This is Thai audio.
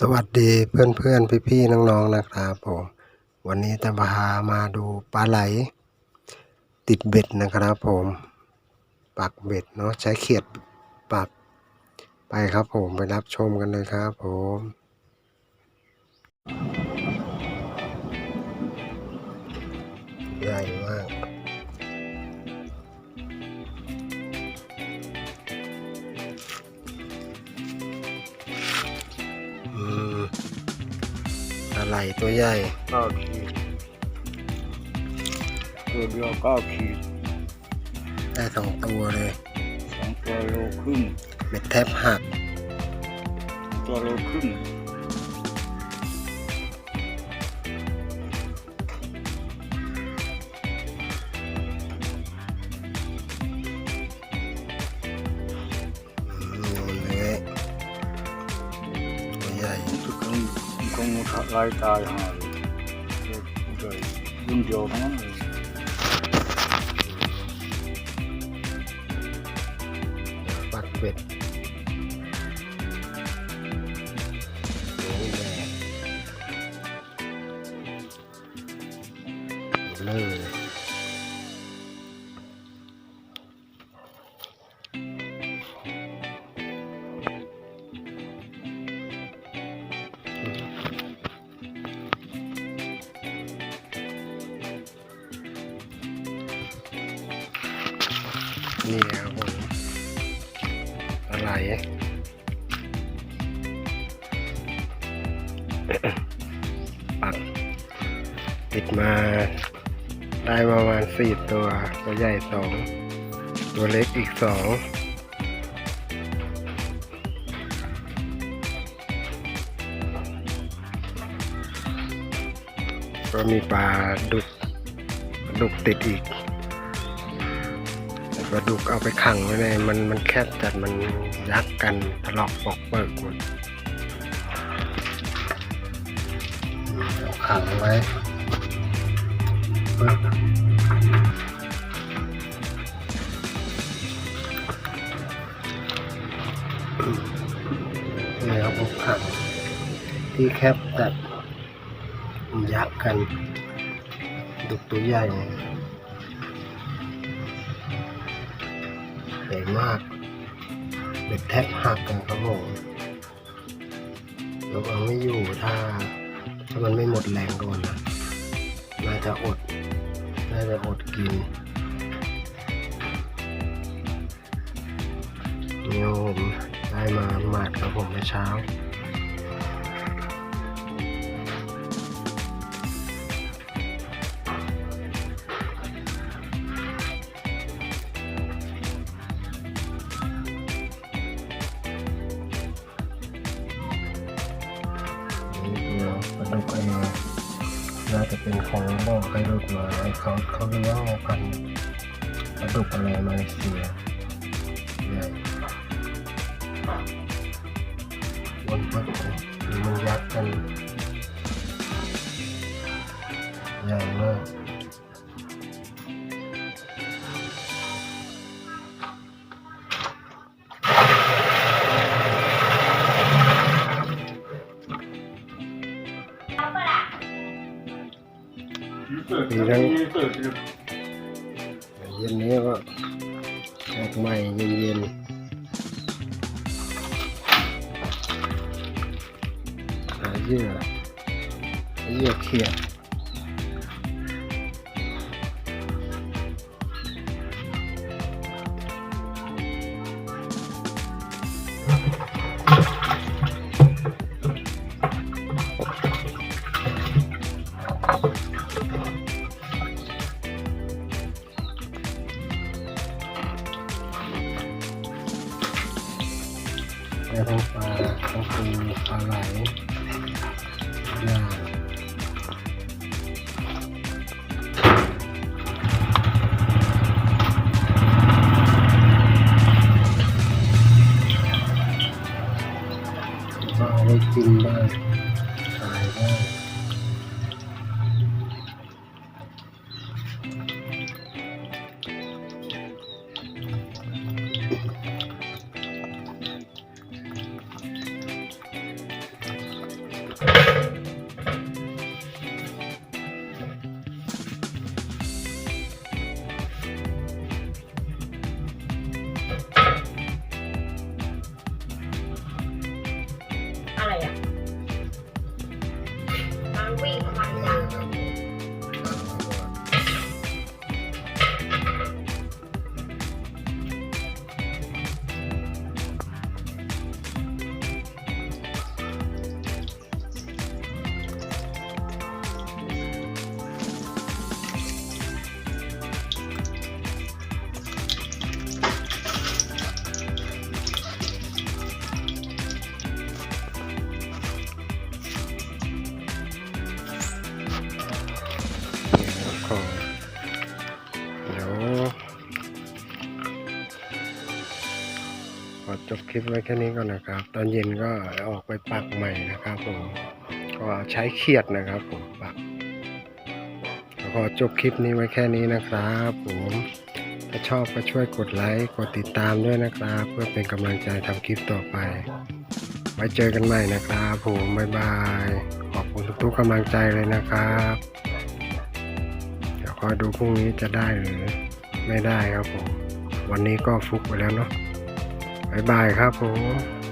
สวัสดีเพื่อนเพื่อนพี่พี่ๆน้องๆนะครับผมวันนี้จะพามาดูปลาไหล ติดเบ็ดนะครับผมปักเบ็ดเนาะใช้เขียดปักไปครับผมไปรับชมกันเลยครับผมใหญ่มาก ไหลตัวใหญ่ เก้าขีดตัวเดียวเก้าขีดได้สองตัวเลยสองตัวโลครึ่งเบ็ดแทบหัก ตัวโลครึ่งอืมโดนเลยตัวใหญ่ ทุกคน คงไล่ตายหาเลย นี่ครับผมอะไรปักติดมา ได้ประมาณสี่ตัว ตัวใหญ่สองตัวเล็กอีกสองก็มีปลาดุกดุกติดอีก ปลาดุกเอาไปขังไว้ในมันมันแคบจัดมันยักกันถลอกปอกเปิกหมดขังไว้นี่ครับขังที่แคบจัดยักกันดุกตัวใหญ่ ใหญ่มากเด็ดแทบหักกันครับผมราเอาไม่อยู่ถ้าถ้ามันไม่หมดแรงก่อนนะน่าจะอดน่าจะอดกินนี่ยผมได้มาหมาดครับผมเมื่อเช้า นี่ตัวปลาดุกไอ้น่าจะเป็นของบ่อใครรุดมาเขาเขาเลี้ยงกันกระดูกอะไรมาเลเซียใหญ่วนปึ๊บเลยนี่มันยัดกันใหญ่มากั้งเย็นนี้ก็ออกใหม่เย็นๆหาเยื่อหาเยื่อเขียด ได้ทั้งปลา จบคลิปไว้แค่นี้ก่อนนะครับ ตอนเย็นก็ออกไปปักใหม่นะครับผมก็ใช้เขียดนะครับผมปักแล้วก็จบคลิปนี้ไว้แค่นี้นะครับผมถ้าชอบก็ช่วยกดไลค์กดติดตามด้วยนะครับ เพื่อเป็นกำลังใจทำคลิปต่อไป ไว้เจอกันใหม่นะครับผมบ๊ายบายขอบคุณทุกๆกำลังใจเลยนะครับเดี๋ยวคอยดูพรุ่งนี้จะได้หรือไม่ได้ครับผมวันนี้ก็ฟุกไปแล้วเนาะ บ๊ายบายครับผม